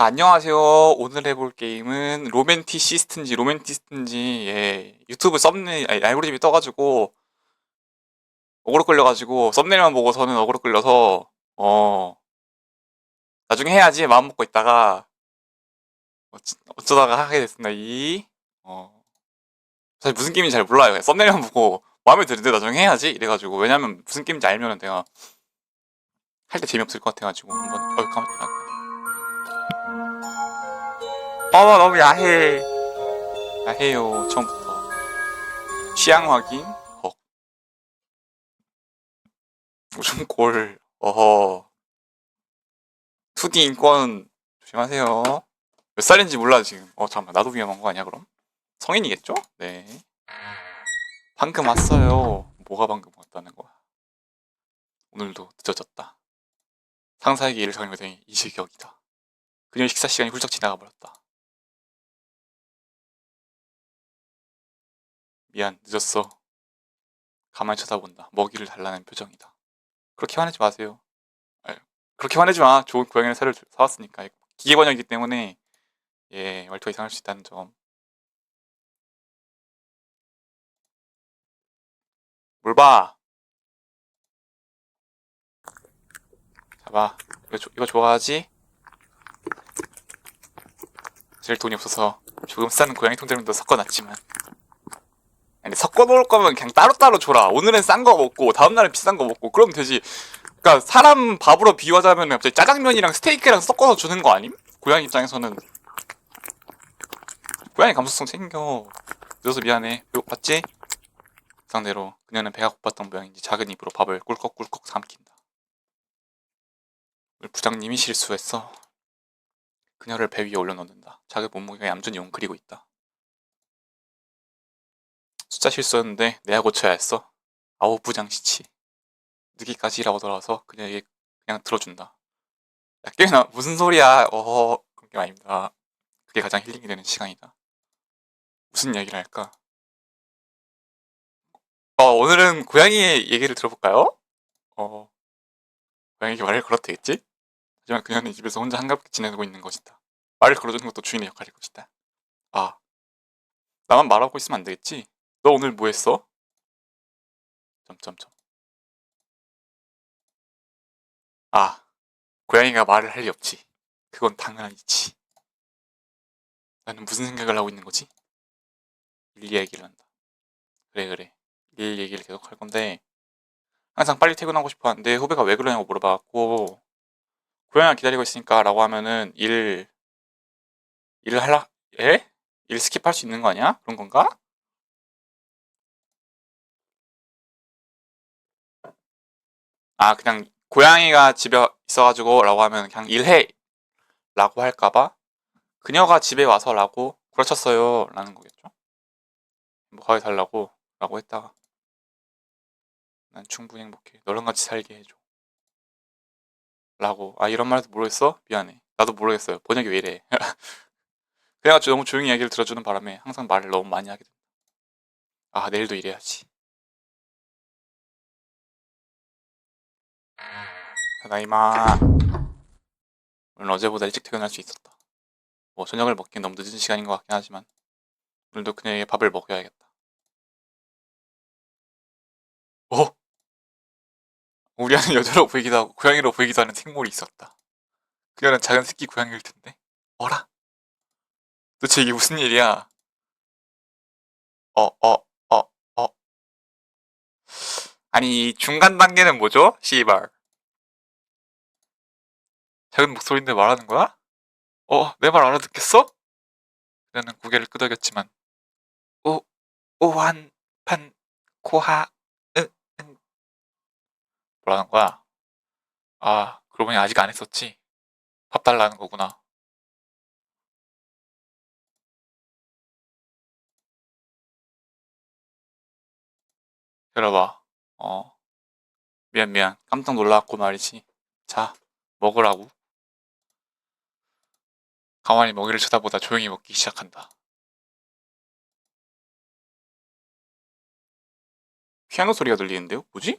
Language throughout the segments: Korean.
아, 안녕하세요. 오늘 해볼 게임은 로맨티시스트인지 로맨티스트인지 예, 유튜브 썸네일 아니, 알고리즘이 떠가지고 어그로 끌려가지고 썸네일만 보고서는 어그로 끌려서 어 나중에 해야지 마음 먹고 있다가 어쩌, 어쩌다가 하게 됐습니다. 이 어, 사실 무슨 게임인지 잘 몰라요. 썸네일만 보고 마음에 드는데 나중에 해야지 이래가지고 왜냐면 무슨 게임인지 알면은 내가 할 때 재미없을 것 같아가지고 한번 어 가만 어 너무 야해. 야해요 처음부터. 취향 확인? 헉 우승골. 어허. 2D 인권 조심하세요. 몇 살인지 몰라 지금. 어 잠깐만. 나도 위험한 거 아니야 그럼? 성인이겠죠? 네. 방금 왔어요. 뭐가 방금 왔다는 거야? 오늘도 늦어졌다. 상사에게 일을 전해보더니 이실격이다. 그녀의 식사 시간이 훌쩍 지나가 버렸다 미안, 늦었어. 가만히 쳐다본다. 먹이를 달라는 표정이다. 그렇게 화내지 마세요. 아유, 그렇게 화내지 마. 좋은 고양이를 새로 사왔으니까. 기계 번역이기 때문에 예, 말투가 이상할 수 있다는 점. 뭘 봐? 잡아. 이거, 조- 이거 좋아하지? 제일 돈이 없어서 조금 싼 고양이 통째로도 섞어놨지만 아니 섞어 놓을 거면 그냥 따로따로 줘라. 오늘은 싼 거 먹고 다음 날은 비싼 거 먹고 그러면 되지. 그러니까 사람 밥으로 비유하자면 갑자기 짜장면이랑 스테이크랑 섞어서 주는 거 아님? 고양이 입장에서는 고양이 감수성 챙겨. 늦어서 미안해. 배고팠지? 그 상대로 그녀는 배가 고팠던 모양인지 작은 입으로 밥을 꿀꺽꿀꺽 삼킨다. 부장님이 실수했어. 그녀를 배 위에 올려놓는다. 작은 몸무게가 얌전히 웅크리고 있다. 숫자 실수였는데 내가 고쳐야 했어. 아우 부장시치. 늦기까지라고 돌아와서 그녀에게 그냥 들어준다. 야 깨나 무슨 소리야? 어허 그런 게 아닙니다. 그게 가장 힐링이 되는 시간이다. 무슨 이야기를 할까? 어 오늘은 고양이의 얘기를 들어볼까요? 어 고양이에게 말을 걸었대겠지? 하지만 그녀는 이 집에서 혼자 한가롭게 지내고 있는 것이다. 말을 걸어주는 것도 주인의 역할일 것이다. 아 나만 말하고 있으면 안 되겠지? 너 오늘 뭐 했어? 점점점. 아, 고양이가 말을 할 리 없지. 그건 당연하지. 나는 무슨 생각을 하고 있는 거지? 일리 얘기를 한다. 그래 그래. 일 얘기를 계속 할 건데 항상 빨리 퇴근하고 싶어 하는데 후배가 왜 그러냐고 물어봐갖고 고양이가 기다리고 있으니까 라고 하면은 일 일을 할라 에? 일 스킵할 수 있는 거 아니야? 그런 건가? 아, 그냥 고양이가 집에 있어가지고 라고 하면 그냥 일해 라고 할까봐 그녀가 집에 와서 라고 그렇쳤어요 라는 거겠죠. 뭐 가게 달라고 라고 했다가 난 충분히 행복해. 너랑 같이 살게 해줘. 라고 아 이런 말해도 모르겠어? 미안해. 나도 모르겠어요. 번역이 왜 이래. 그래가지고 너무 조용히 얘기를 들어주는 바람에 항상 말을 너무 많이 하게 된다. 아 내일도 이래야지. 다다이마. 오늘 어제보다 일찍 퇴근할 수 있었다. 뭐 저녁을 먹긴 너무 늦은 시간인 것 같긴 하지만 오늘도 그녀에게 밥을 먹여야겠다. 어? 우리 안에 여자로 보이기도 하고 고양이로 보이기도 하는 생물이 있었다. 그녀는 작은 새끼 고양이일 텐데. 어라? 도대체 이게 무슨 일이야? 어, 어, 어, 어. 아니, 이 중간 단계는 뭐죠? 씨발. 작은 목소리인데 말하는 거야? 어, 내 말 알아듣겠어? 그녀는 고개를 끄덕였지만, 오, 오한, 판, 코하, 응, 응. 뭐라는 거야? 아, 그러고 보니 아직 안 했었지. 밥 달라는 거구나. 들어봐. 어. 미안, 미안. 깜짝 놀라갖고 말이지. 자, 먹으라고. 가만히 먹이를 쳐다보다 조용히 먹기 시작한다. 피아노 소리가 들리는데요? 뭐지?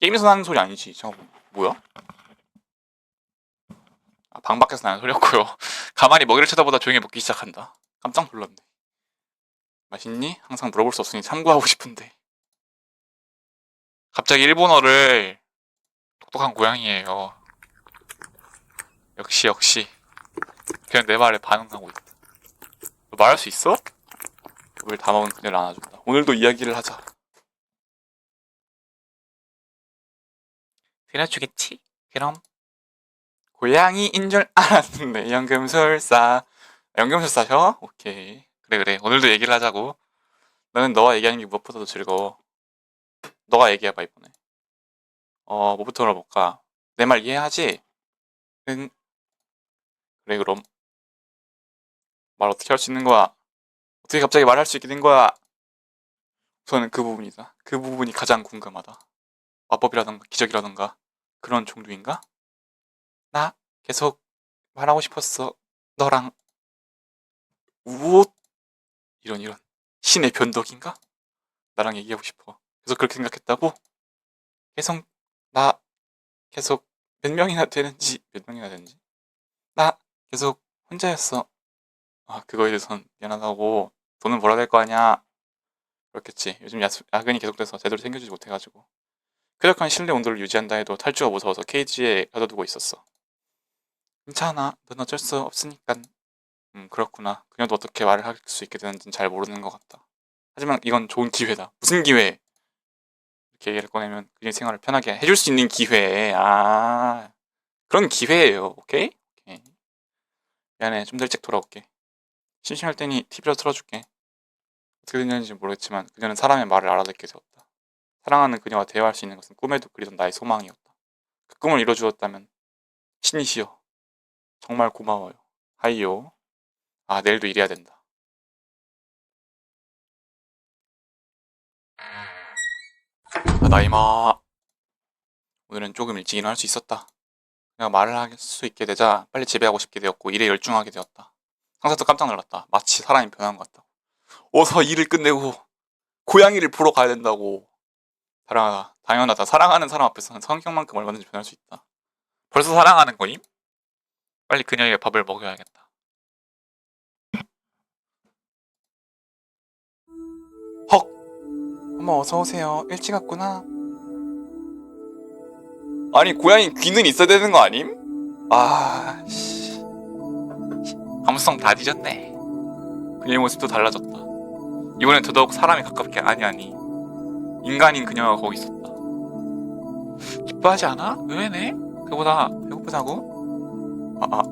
게임에서 나는 소리 아니지. 잠깐만. 뭐야? 아, 방 밖에서 나는 소리였고요. 가만히 먹이를 쳐다보다 조용히 먹기 시작한다. 깜짝 놀랐네. 맛있니? 항상 물어볼 수 없으니 참고하고 싶은데. 갑자기 일본어를 똑똑한 고양이에요. 역시 역시. 그냥 내 말에 반응하고 있다. 너 말할 수 있어? 왜다 먹은 그녀를 안아준다. 오늘도 이야기를 하자. 들어주겠지? 그럼. 고양이인 줄 알았는데 연금술사. 연금술사셔? 오케이. 그래 그래. 오늘도 얘기를 하자고. 나는 너와 얘기하는 게 무엇보다도 즐거워. 너가 얘기해봐 이번에. 어 뭐부터 물어볼까? 내 말 이해하지? 응. 그래 그럼. 말 어떻게 할 수 있는 거야? 어떻게 갑자기 말할 수 있게 된 거야? 우선은 그 부분이다. 그 부분이 가장 궁금하다. 마법이라던가 기적이라던가 그런 종류인가? 나 계속 말하고 싶었어. 너랑 우옷 이런 이런 신의 변덕인가? 나랑 얘기하고 싶어. 계속 그렇게 생각했다고? 계속 나 계속 몇 명이나 되는지 몇 명이나 되는지 나 계속 혼자였어. 아 그거에 대해선 미안하다고 돈은 벌어야 될 거 아니야. 그렇겠지. 요즘 야, 야근이 계속돼서 제대로 챙겨주지 못해가지고 쾌적한 실내 온도를 유지한다 해도 탈주가 무서워서 케이지에 가둬두고 있었어. 괜찮아. 넌 어쩔 수 없으니까. 음, 그렇구나. 그녀도 어떻게 말을 할 수 있게 되는지는 잘 모르는 것 같다. 하지만 이건 좋은 기회다. 무슨 기회? 이렇게 얘기를 꺼내면 그녀의 생활을 편하게 해줄 수 있는 기회. 아, 그런 기회예요. 오케이? 미안해. 좀 더 일찍 돌아올게. 심심할 때니 TV로 틀어줄게. 어떻게 됐는지 모르겠지만 그녀는 사람의 말을 알아듣게 되었다. 사랑하는 그녀와 대화할 수 있는 것은 꿈에도 그리던 나의 소망이었다. 그 꿈을 이뤄주었다면 신이시여 정말 고마워요. 하이요. 아 내일도 일해야 된다. 아, 나이마. 오늘은 조금 일찍 일어날 수 있었다. 내가 말을 할 수 있게 되자 빨리 집에 가고 싶게 되었고 일에 열중하게 되었다. 상사도 깜짝 놀랐다. 마치 사람이 변한 것 같다. 어서 일을 끝내고 고양이를 보러 가야 된다고. 사랑하다. 당연하다. 사랑하는 사람 앞에서는 성격만큼 얼마든지 변할 수 있다. 벌써 사랑하는 거임? 빨리 그녀에게 밥을 먹여야겠다. 헉! 어머 어서 오세요. 일찍 왔구나. 아니 고양이 귀는 있어야 되는 거 아님? 아 씨. 감수성 다 뒤졌네. 그녀의 모습도 달라졌다. 이번엔 더더욱 사람에 가깝게 아니 아니 인간인 그녀가 거기 있었다. 기뻐하지 않아? 의외네. 그보다 배고프다고? 아, 아.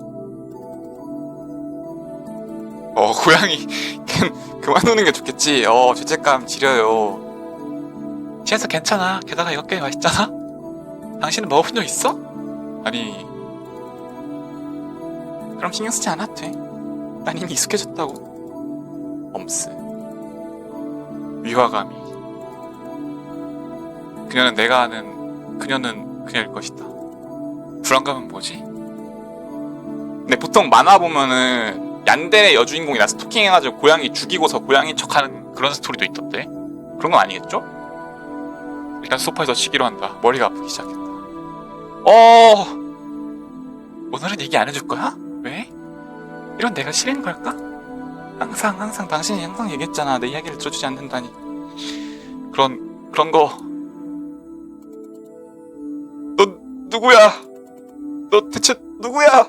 어 고양이 그만 노는 게 좋겠지. 어 죄책감 지려요. 취해서 괜찮아. 게다가 이거 꽤 맛있잖아. 당신은 먹어본 적 있어? 아니 그럼 신경 쓰지 않아도 돼. 난 이미 익숙해졌다고. 엄스. 위화감이. 그녀는 내가 아는 그녀는 그녀일 것이다. 불안감은 뭐지? 근데 보통 만화 보면은 얀데레 여주인공이 나 스토킹 해가지고 고양이 죽이고서 고양이 척하는 그런 스토리도 있던데 그런 건 아니겠죠? 일단 소파에서 쉬기로 한다. 머리가 아프기 시작했다. 어 오늘은 얘기 안 해줄 거야? 왜? 이런 내가 싫은 걸까? 항상 항상 당신이 항상 얘기했잖아 내 이야기를 들어주지 않는다니 그런 그런 거 너 누구야? 너 대체 누구야?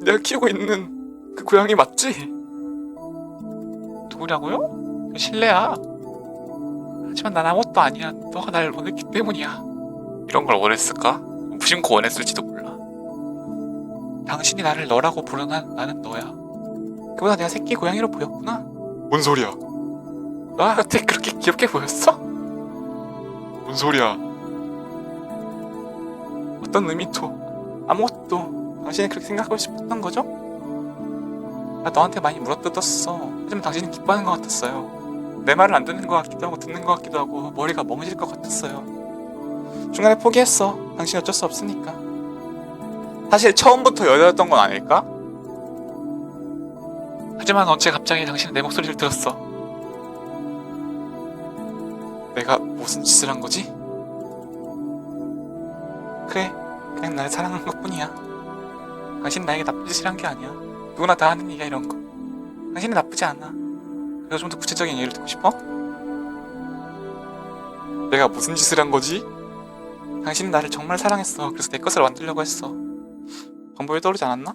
내가 키우고 있는 그 고양이 맞지? 누구냐고요? 실례야 하지만 난 아무것도 아니야 너가 날 원했기 때문이야 이런 걸 원했을까? 무심코 원했을지도 몰라 당신이 나를 너라고 부르는 나는 너야 그보다 내가 새끼 고양이로 보였구나. 뭔 소리야? 나한테 그렇게 귀엽게 보였어? 뭔 소리야? 어떤 의미도 아무것도 당신이 그렇게 생각하고 싶었던 거죠? 나 너한테 많이 물어뜯었어. 하지만 당신은 기뻐하는 것 같았어요. 내 말을 안 듣는 것 같기도 하고 듣는 것 같기도 하고 머리가 멍해질 것 같았어요. 중간에 포기했어. 당신 어쩔 수 없으니까. 사실 처음부터 여자였던 건 아닐까? 하지만 언제 갑자기 당신은 내 목소리를 들었어. 내가 무슨 짓을 한 거지? 그래, 그냥 날 사랑한 것 뿐이야. 당신 나에게 나쁜 짓을 한 게 아니야. 누구나 다 하는 얘기야 이런 거. 당신은 나쁘지 않아. 그래서 좀 더 구체적인 예를 듣고 싶어? 내가 무슨 짓을 한 거지? 당신은 나를 정말 사랑했어. 그래서 내 것을 만들려고 했어. 방법이 떠오르지 않았나?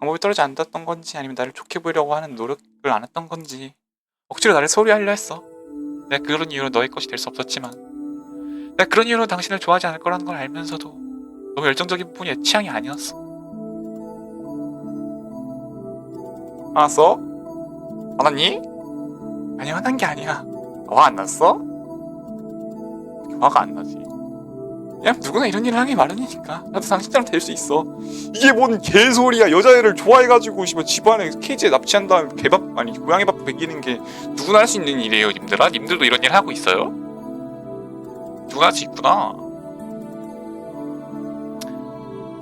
방법이 떠오르지 않았던 건지 아니면 나를 좋게 보이려고 하는 노력을 안 했던 건지 억지로 나를 소홀히 하려 했어. 내가 그런 이유로 너의 것이 될 수 없었지만 내가 그런 이유로 당신을 좋아하지 않을 거라는 걸 알면서도 너무 열정적인 부분이 내 취향이 아니었어. 알았어? 화났니? 아니 화난 게 아니야. 화 안 났어? 화가 안 나지. 그냥 누구나 이런 일을 하기 마련이니까 나도 당신처럼 될 수 있어. 이게 뭔 개소리야. 여자애를 좋아해가지고 씨발 집안에 케이지에 납치한 다음 개밥 아니 고양이 밥 먹이는 게 누구나 할 수 있는 일이에요, 님들아. 님들도 이런 일 하고 있어요? 누가 할수 있구나.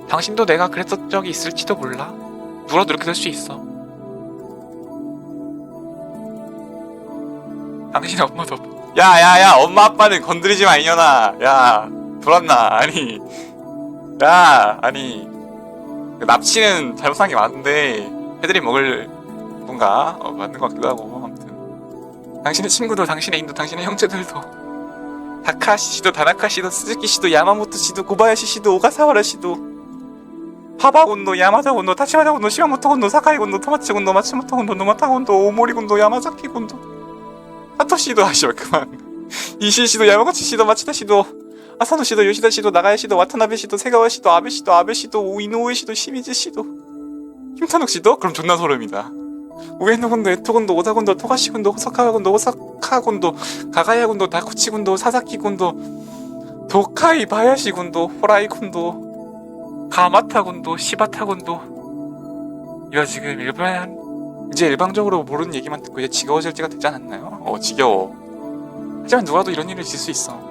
당신도 내가 그랬던 적이 있을지도 몰라. 누구라도 이렇게 될 수 있어. 당신의 엄마도 야야야 엄마 아빠는 건드리지 마 이년아 야 돌았나? 아니. 야 아니. 납치는 잘못한 게 맞는데 애들이 먹을 뭔가 어, 맞는 것 같기도 하고 아무튼. 당신의 친구도 당신의 인도 당신의 형제들도. 다카시 씨도 다나카 씨도 스즈키 씨도 야마모토 씨도 고바야시 씨도 오가사와라 씨도. 파바 군도 야마자 군도 타치마자 군도 시마모토 군도 사카이 군도 토마치 군도 마츠모토 군도 노마타 군도 오모리 군도 야마자키 군도 사토 씨도 아시오 그만. 이신 씨도 야마가치 씨도 마치다 씨도 아사노 씨도 요시다 씨도 나가야 씨도 와타나베 씨도 세가와 씨도 아베 씨도 아베 씨도 이노우에 씨도 시미즈 씨도. 김탄욱 씨도? 그럼 존나 소름이다. 우에노 군도 에토 군도 오다 군도 토가시 군도 호사카와 군도 호사카 군도 가가야 군도 다쿠치 군도 사사키 군도 도카이 바야시 군도 호라이 군도 가마타 군도 시바타 군도. 이거 지금 일반 이제 일방적으로 모르는 얘기만 듣고 이제 지겨워질 때가 되지 않았나요? 어 지겨워. 하지만 누가도 이런 일을 있을 수 있어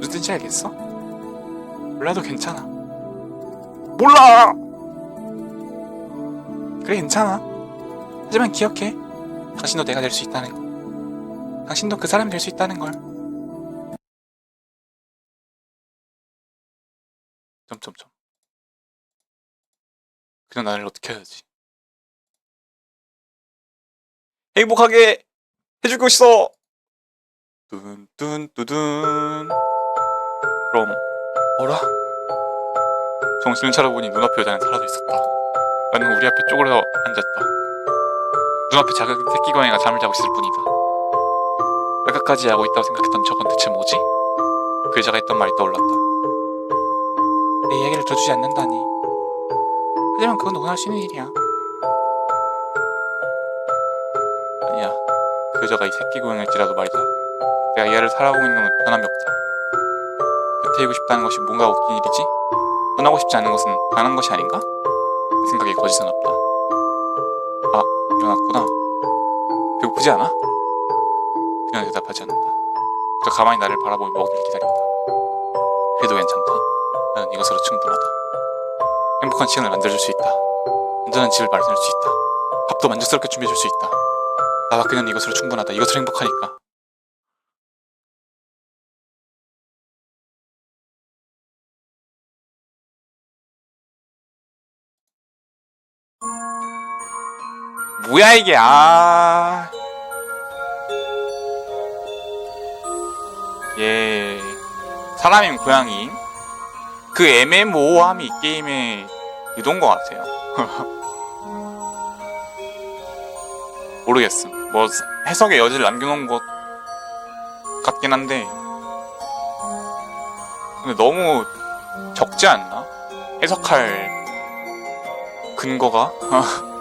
뜻인지 알겠어? 몰라도 괜찮아. 몰라. 그래 괜찮아. 하지만 기억해. 당신도 내가 될 수 있다는 거. 당신도 그 사람이 될 수 있다는 걸. 점점점. 그냥 나를 어떻게 해야지? 행복하게 해주고 있어. 뚠뚠뚜둔. 그럼 어라? 정신을 차려보니 눈앞에 여자는 사라져 있었다. 나는 우리 앞에 쪼그려 앉았다. 눈앞에 작은 새끼 고양이가 잠을 자고 있을 뿐이다. 외가까지 하고 있다고 생각했던 저건 대체 뭐지? 그 여자가 했던 말이 떠올랐다. 내 이야기를 들어주지 않는다니. 하지만 그건 누구나 할 수 있는 일이야. 아니야. 그 여자가 이 새끼 고양일지라도 말이다. 내가 얘를 살아보고 있는 건 변함이 없다. 있고 싶다는 것이 뭔가 웃긴 일이지? 떠나고 싶지 않은 것은 당한 것이 아닌가? 내 생각에 거짓은 없다. 아, 일어났구나. 배고프지 않아? 그녀는 대답하지 않는다. 그저 가만히 나를 바라보며 먹이를 기다린다. 그래도 괜찮다. 나는 이것으로 충분하다. 행복한 시간을 만들어줄 수 있다. 안전한 집을 마련할 수 있다. 밥도 만족스럽게 준비해줄 수 있다. 나와 그녀는 이것으로 충분하다. 이것으로 행복하니까. 뭐야 이게 아. 예. 사람인 고양이. 그 애매모호함이 이 게임의 유도인 것 같아요. 모르겠음. 뭐 해석의 여지를 남겨놓은 것 같긴 한데 근데 너무 적지 않나? 해석할 근거가 뭐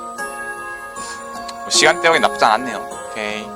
시간 때우기 나쁘지 않았네요. 오케이.